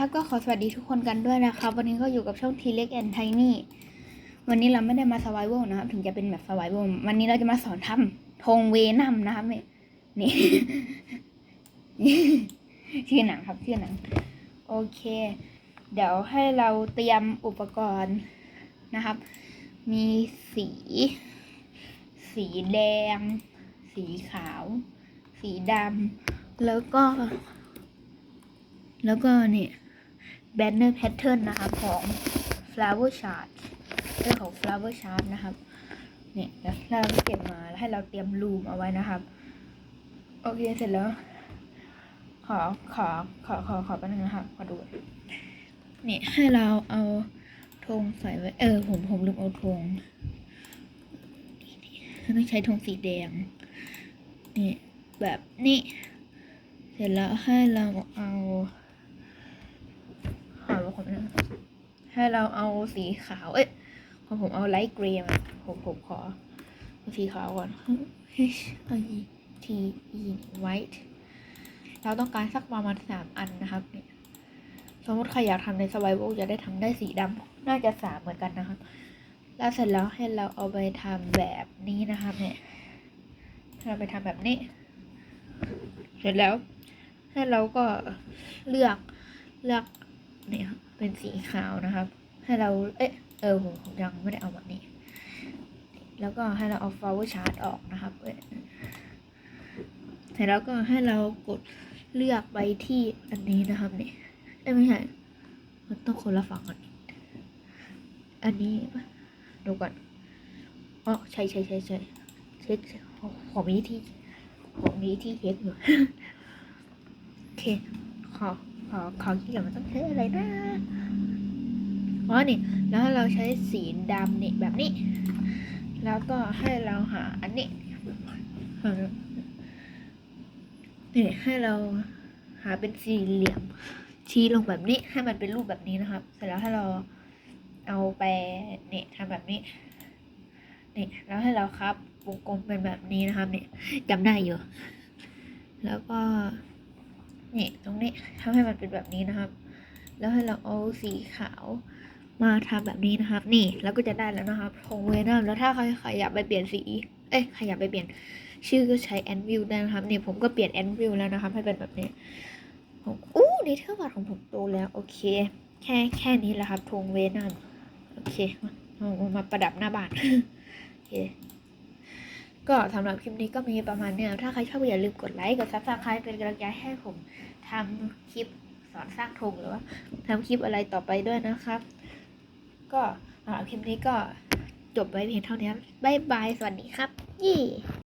ครับก็ขอสวัสดีทุกคนกันด้วยนะครับ วันนี้ก็อยู่กับช่องทีเล็กแอนไทนี่วันนี้เราไม่ได้มาส u r v i v a l นะครับ ถึงจะเป็นแบบส u r v i v a l วันนี้เราจะมาสอนทำธงเวนัมนะครับนี่นี่ชื่อหนังครับชื่อหนัง โอเค เดี๋ยวให้เราเตรียมอุปกรณ์นะครับ มีสี สีแดง สีขาว สีดำแล้วก็แล้วก็เนี่ย banner pattern นนะครับของ flower chart เรื่องของ flower chart นะครับเนี่ยแล้วเราเก็บมาแล้วให้เราเตรียมรูมเอาไว้นะครับ โอเคเสร็จแล้ว ขอขอขอขอขอแป๊บนึงนะครับขอดูเนี่ยให้เราเอาธงใส่ไว้เออผมผมลืมเอาธงต้องใช้ธงสีแดงนี่แบบนี้ เสร็จแล้วให้เราเอาหาว่าผมนะ ให้เราเอาสีขาว เอ้ยของผมเอาไลท์เกรย์มาผมผมขอเอาสีขาวก่อน H I T E white เราต้องการสักประมาณสามอันนะครับเนี่ยสมมติใครอยากทำใน survival จะได้ทำได้สีดำน่าจะสามเหมือนกันนะครับ แล้วเสร็จแล้วให้เราเอาไปทำแบบนี้นะครับ เนี่ยเราไปทำแบบนี้ เสร็จแล้วให้เราก็เลือกเลือกเนี่ย เป็นสีขาวนะครับ ให้เรา เอ๊ะ เออผมยังไม่ได้เอาแบบนี้แล้วก็ให้เราเอา flower chart ออกนะครับเสร็จแล้วก็ให้เรากดเลือกไปที่อันนี้นะครับเนี่ยเอ้ไม่ใช่ มันต้องคนละฝั่งกัน อันนี้ดูก่อนอ๋อใช่ใช่ใช่ใช่เช็คของมีที่ของมีที่เช็คอยู่โอเคขอ ขอขอคิดก่อมันต้องใช้อะไรนะอ๋อนี่แล้วเราใช้สีดำนี่แบบนี้ แล้วก็ให้เราหาอันนี้นี่ให้เราหาเป็นสี่เหลี่ยม ชี้ลงแบบนี้ให้มันเป็นรูปแบบนี้นะครับ เสร็จแล้วให้เราเอาไปเนี่ยทำแบบนี้นี่แล้วให้เราครับวงกลมเป็นแบบนี้นะครับนี่ยจำได้อยู่ แล้วก็ นี่ตรงนี้ทำให้มันเป็นแบบนี้นะครับ แล้วให้เราเอาสีขาวมาทำแบบนี้นะครับ นี่แล้วก็จะได้แล้วนะครับธงเวนัมแล้วถ้าใครใครอยากไปเปลี่ยนสี เอ้ยใครอยากไปเปลี่ยนชื่อก็ใช้แอนวิลได้นะครับนี่ผมก็เปลี่ยนแอนวิลแล้วนะครับ ให้เป็นแบบนี้ผมอู้ในเทอร์บัตของผมโตแล้ว โอเค แค่แค่นี้แหละครับธงเวนัมโอเคเอาเอามาประดับหน้าบ้านโอเค ก็สำหรับคลิปนี้ก็มีประมาณเนี้ยถ้าใครชอบอย่าลืมกดไลค์ กดซับสไครป์เป็นกำลังใจให้ผมทำคลิปสอนสร้างธงหรือว่าทำคลิปอะไรต่อไปด้วยนะครับ ก็สำหรับคลิปนี้ก็จบไว้เพียงเท่านี้บ๊ายบาย สวัสดีครับ ยี่